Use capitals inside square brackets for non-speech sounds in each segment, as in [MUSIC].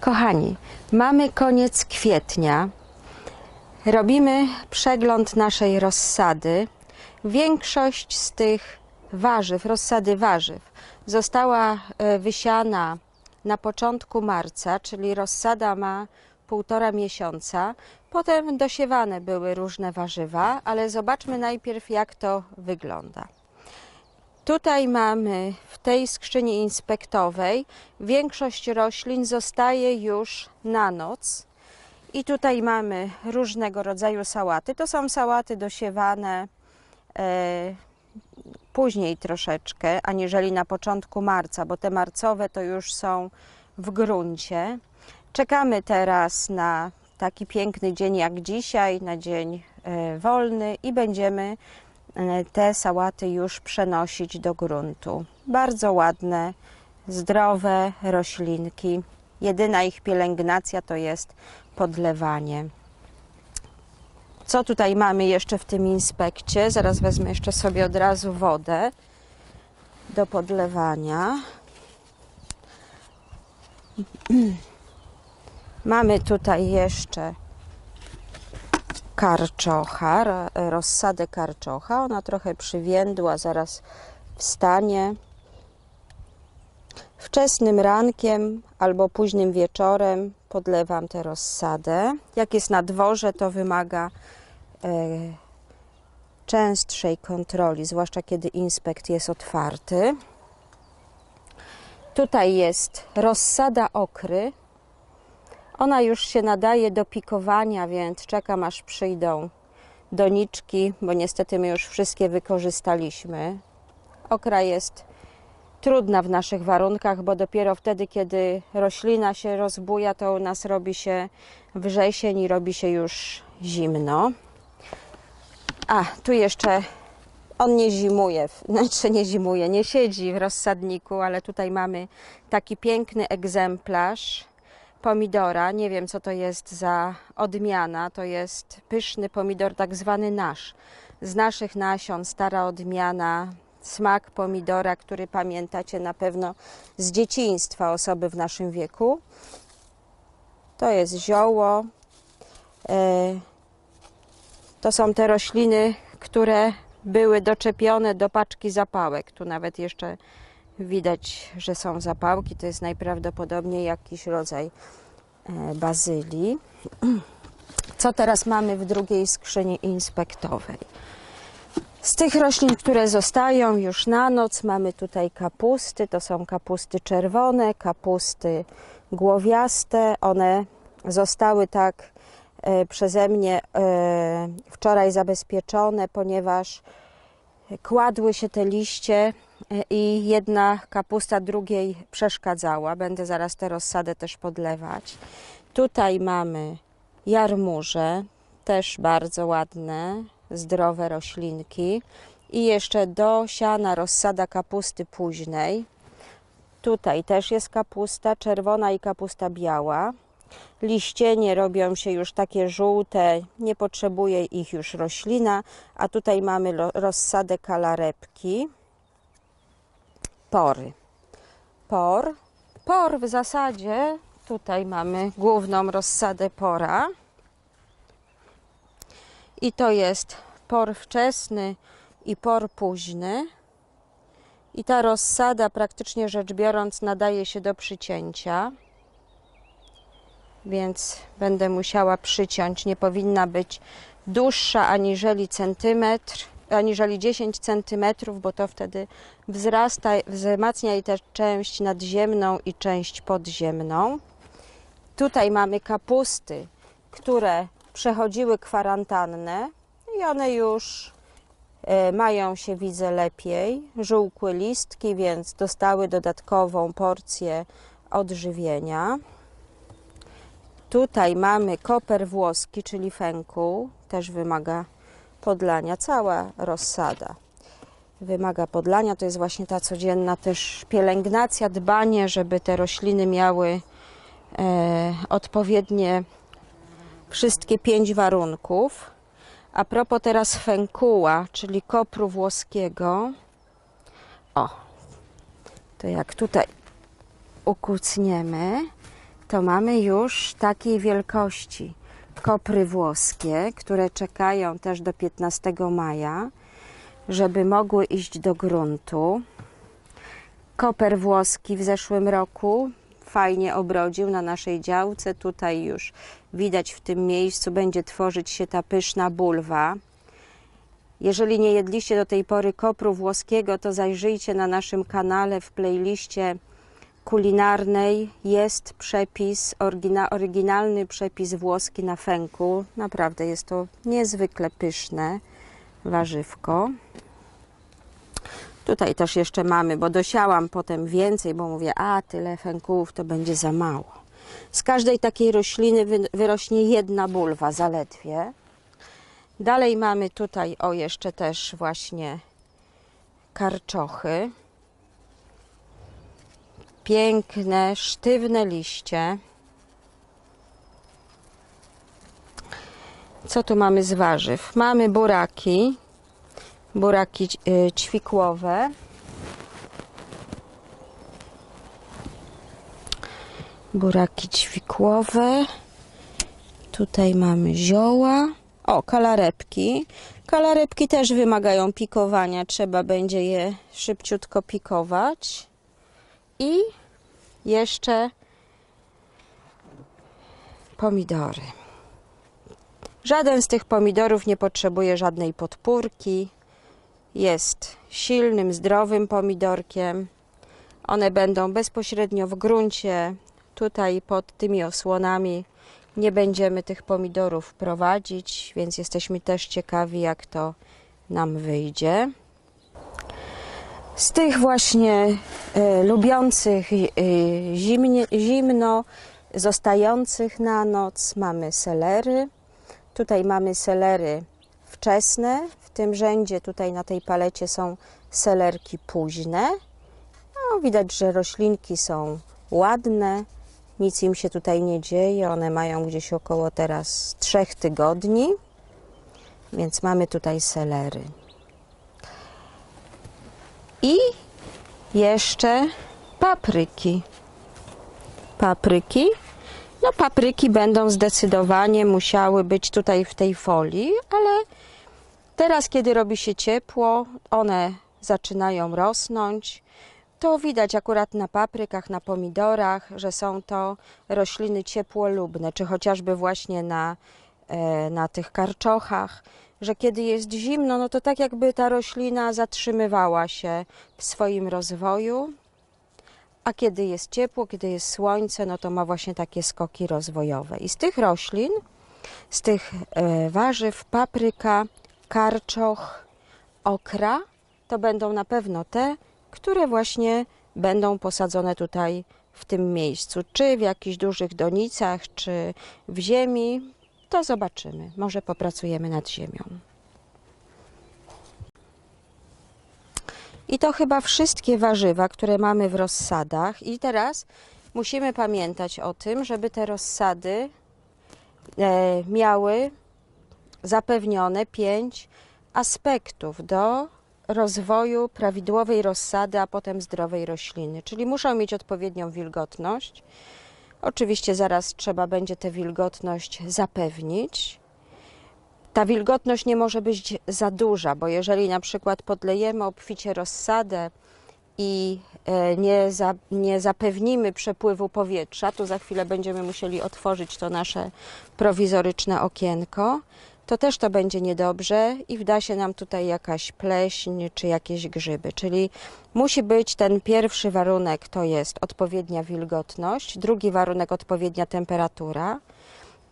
Kochani, mamy koniec kwietnia. Robimy przegląd naszej rozsady. Większość z tych warzyw, rozsady warzyw, została e, wysiana na początku marca, czyli rozsada ma półtora miesiąca. Potem dosiewane były różne warzywa, ale zobaczmy najpierw, jak to wygląda. Tutaj mamy w tej skrzyni inspektowej większość roślin zostaje już na noc. I tutaj mamy różnego rodzaju sałaty. To są sałaty dosiewane e, później troszeczkę, aniżeli na początku marca, bo te marcowe to już są w gruncie. Czekamy teraz na taki piękny dzień jak dzisiaj, na dzień e, wolny i będziemy te sałaty już przenosić do gruntu. Bardzo ładne, zdrowe roślinki. Jedyna ich pielęgnacja to jest podlewanie. Co tutaj mamy jeszcze w tym inspekcie? Zaraz wezmę jeszcze sobie od razu wodę do podlewania. [CLEARS THROAT] Mamy tutaj jeszcze karczocha, ro- rozsadę karczocha. Ona trochę przywiędła, zaraz wstanie. Wczesnym rankiem albo późnym wieczorem podlewam tę rozsadę. Jak jest na dworze, to wymaga e, częstszej kontroli, zwłaszcza kiedy inspekt jest otwarty. Tutaj jest rozsada okry. Ona już się nadaje do pikowania, więc czekam aż przyjdą doniczki, bo niestety my już wszystkie wykorzystaliśmy. Okra jest trudna w naszych warunkach, bo dopiero wtedy, kiedy roślina się rozbuja, to u nas robi się wrzesień i robi się już zimno. A, tu jeszcze on nie zimuje, [LAUGHS] znaczy nie zimuje, nie siedzi w rozsadniku, ale tutaj mamy taki piękny egzemplarz pomidora. Nie wiem, co to jest za odmiana. To jest pyszny pomidor, tak zwany nasz. Z naszych nasion, stara odmiana, smak pomidora, który pamiętacie na pewno z dzieciństwa osoby w naszym wieku. To jest zioło. E, To są te rośliny, które były doczepione do paczki zapałek. Tu nawet jeszcze widać, że są zapałki. To jest najprawdopodobniej jakiś rodzaj e, bazylii. [CLEARS THROAT] Co teraz mamy w drugiej skrzyni inspektowej? Z tych roślin, które zostają już na noc, mamy tutaj kapusty. To są kapusty czerwone, kapusty głowiaste. One zostały tak e, przeze mnie e, wczoraj zabezpieczone, ponieważ kładły się te liście i jedna kapusta drugiej przeszkadzała. Będę zaraz tę rozsadę też podlewać. Tutaj mamy jarmuże, też bardzo ładne, zdrowe roślinki. I jeszcze do siana rozsada kapusty późnej. Tutaj też jest kapusta czerwona i kapusta biała. Liścienie robią się już takie żółte, nie potrzebuje ich już roślina, a tutaj mamy rozsadę kalarepki. Pory. Por. Por w zasadzie, tutaj mamy główną rozsadę pora. I to jest por wczesny i por późny. I ta rozsada, praktycznie rzecz biorąc, nadaje się do przycięcia więc będę musiała przyciąć. Nie powinna być dłuższa aniżeli centymetr, aniżeli 10 centymetrów, bo to wtedy wzrasta, wzmacnia jej też część nadziemną i część podziemną. Tutaj mamy kapusty, które przechodziły kwarantannę i one już e, mają się, widzę, lepiej. Żółkły listki, więc dostały dodatkową porcję odżywienia. Tutaj mamy koper włoski, czyli fenku, też wymaga podlania. Cała rozsada wymaga podlania. To jest właśnie ta codzienna też pielęgnacja, dbanie, żeby te rośliny miały e, odpowiednie wszystkie pięć warunków. A propos teraz fenkuła, czyli kopru włoskiego. O, to jak tutaj ukucniemy, to mamy już takiej wielkości kopry włoskie, które czekają też do 15 maja, żeby mogły iść do gruntu. Koper włoski w zeszłym roku fajnie obrodził na naszej działce. Tutaj już widać w tym miejscu będzie tworzyć się ta pyszna bulwa. Jeżeli nie jedliście do tej pory kopru włoskiego, to zajrzyjcie na naszym kanale w playliście kulinarnej jest przepis, orygina, oryginalny przepis włoski na fęku. Naprawdę jest to niezwykle pyszne warzywko. Tutaj też jeszcze mamy, bo dosiałam potem więcej, bo mówię, a tyle fękułów to będzie za mało. Z każdej takiej rośliny wy, wyrośnie jedna bulwa zaledwie. Dalej mamy tutaj, o jeszcze też właśnie karczochy. Piękne, sztywne liście. Co tu mamy z warzyw? Mamy buraki, buraki y, ćwikłowe. Buraki ćwikłowe. Tutaj mamy zioła. O, kalarepki. Kalarepki też wymagają pikowania. Trzeba będzie je szybciutko pikować. I jeszcze pomidory. Żaden z tych pomidorów nie potrzebuje żadnej podpórki. Jest silnym, zdrowym pomidorkiem. One będą bezpośrednio w gruncie. Tutaj pod tymi osłonami nie będziemy tych pomidorów prowadzić, więc jesteśmy też ciekawi, jak to nam wyjdzie. Z tych właśnie e, lubiących e, zimnie, zimno, zostających na noc mamy selery. Tutaj mamy selery wczesne. W tym rzędzie tutaj na tej palecie są selerki późne. No, widać, że roślinki są ładne. Nic im się tutaj nie dzieje. One mają gdzieś około teraz trzech tygodni. Więc mamy tutaj selery. I jeszcze papryki. Papryki. No, papryki będą zdecydowanie musiały być tutaj w tej folii, ale teraz, kiedy robi się ciepło, one zaczynają rosnąć. To widać akurat na paprykach, na pomidorach, że są to rośliny ciepłolubne, czy chociażby właśnie na, e, na tych karczochach, że kiedy jest zimno, no to tak jakby ta roślina zatrzymywała się w swoim rozwoju, a kiedy jest ciepło, kiedy jest słońce, no to ma właśnie takie skoki rozwojowe. I z tych roślin, z tych e, warzyw, papryka, karczoch, okra, to będą na pewno te, które właśnie będą posadzone tutaj w tym miejscu, czy w jakichś dużych donicach, czy w ziemi, to zobaczymy. Może popracujemy nad ziemią. I to chyba wszystkie warzywa, które mamy w rozsadach. I teraz musimy pamiętać o tym, żeby te rozsady e, miały zapewnione pięć aspektów do rozwoju prawidłowej rozsady, a potem zdrowej rośliny. Czyli muszą mieć odpowiednią wilgotność. Oczywiście zaraz trzeba będzie tę wilgotność zapewnić. Ta wilgotność nie może być za duża, bo jeżeli na przykład podlejemy obficie rozsadę i e, nie, za, nie zapewnimy przepływu powietrza, tu za chwilę będziemy musieli otworzyć to nasze prowizoryczne okienko, to też to będzie niedobrze i wda się nam tutaj jakaś pleśń czy jakieś grzyby. Czyli musi być ten pierwszy warunek to jest odpowiednia wilgotność, drugi warunek odpowiednia temperatura.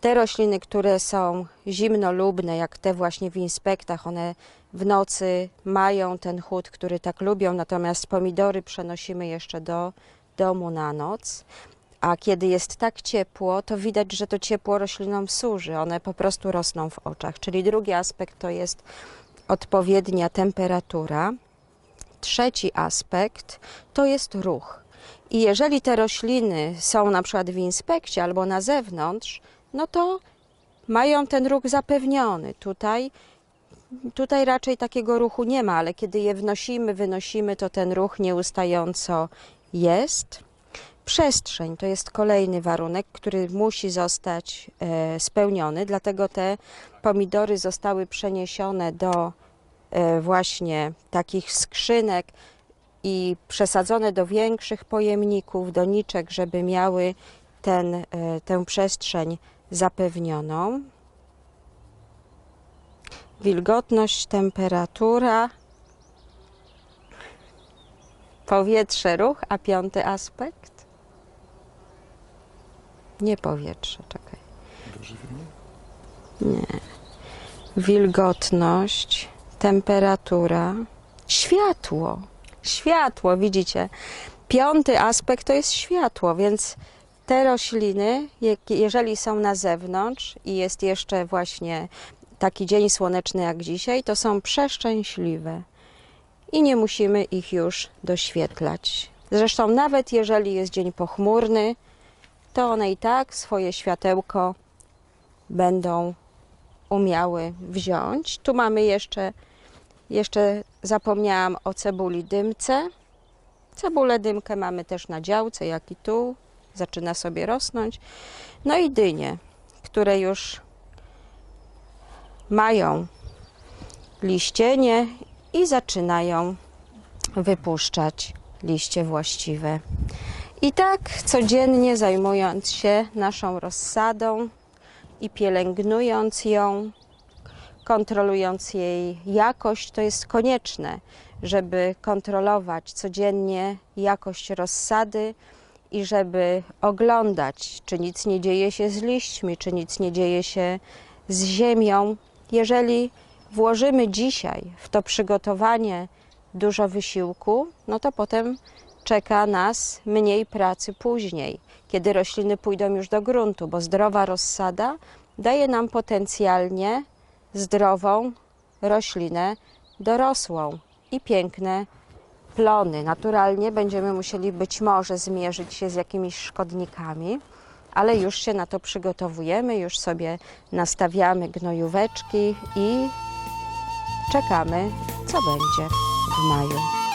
Te rośliny, które są zimnolubne, jak te właśnie w inspektach, one w nocy mają ten chłód, który tak lubią, natomiast pomidory przenosimy jeszcze do domu na noc. A kiedy jest tak ciepło, to widać, że to ciepło roślinom służy. One po prostu rosną w oczach. Czyli drugi aspekt to jest odpowiednia temperatura. Trzeci aspekt to jest ruch. I jeżeli te rośliny są na przykład w inspekcie albo na zewnątrz, no to mają ten ruch zapewniony. Tutaj, tutaj raczej takiego ruchu nie ma, ale kiedy je wnosimy, wynosimy, to ten ruch nieustająco jest. Przestrzeń to jest kolejny warunek, który musi zostać e, spełniony, dlatego te pomidory zostały przeniesione do e, właśnie takich skrzynek i przesadzone do większych pojemników, doniczek, żeby miały ten, e, tę przestrzeń zapewnioną. Wilgotność, temperatura, powietrze, ruch, a piąty aspekt? Nie powietrze, czekaj. Nie. Wilgotność, temperatura, światło. Światło, widzicie. Piąty aspekt to jest światło, więc te rośliny, jeżeli są na zewnątrz i jest jeszcze właśnie taki dzień słoneczny jak dzisiaj, to są przeszczęśliwe i nie musimy ich już doświetlać. Zresztą, nawet jeżeli jest dzień pochmurny, to one i tak swoje światełko będą umiały wziąć. Tu mamy jeszcze, jeszcze zapomniałam o cebuli dymce. Cebulę dymkę mamy też na działce, jak i tu. Zaczyna sobie rosnąć. No i dynie, które już mają liścienie i zaczynają wypuszczać liście właściwe. I tak codziennie zajmując się naszą rozsadą i pielęgnując ją, kontrolując jej jakość, to jest konieczne, żeby kontrolować codziennie jakość rozsady i żeby oglądać, czy nic nie dzieje się z liśćmi, czy nic nie dzieje się z ziemią. Jeżeli włożymy dzisiaj w to przygotowanie dużo wysiłku, no to potem czeka nas mniej pracy później, kiedy rośliny pójdą już do gruntu, bo zdrowa rozsada daje nam potencjalnie zdrową roślinę dorosłą i piękne plony. Naturalnie będziemy musieli być może zmierzyć się z jakimiś szkodnikami, ale już się na to przygotowujemy, już sobie nastawiamy gnojóweczki i czekamy, co będzie w maju.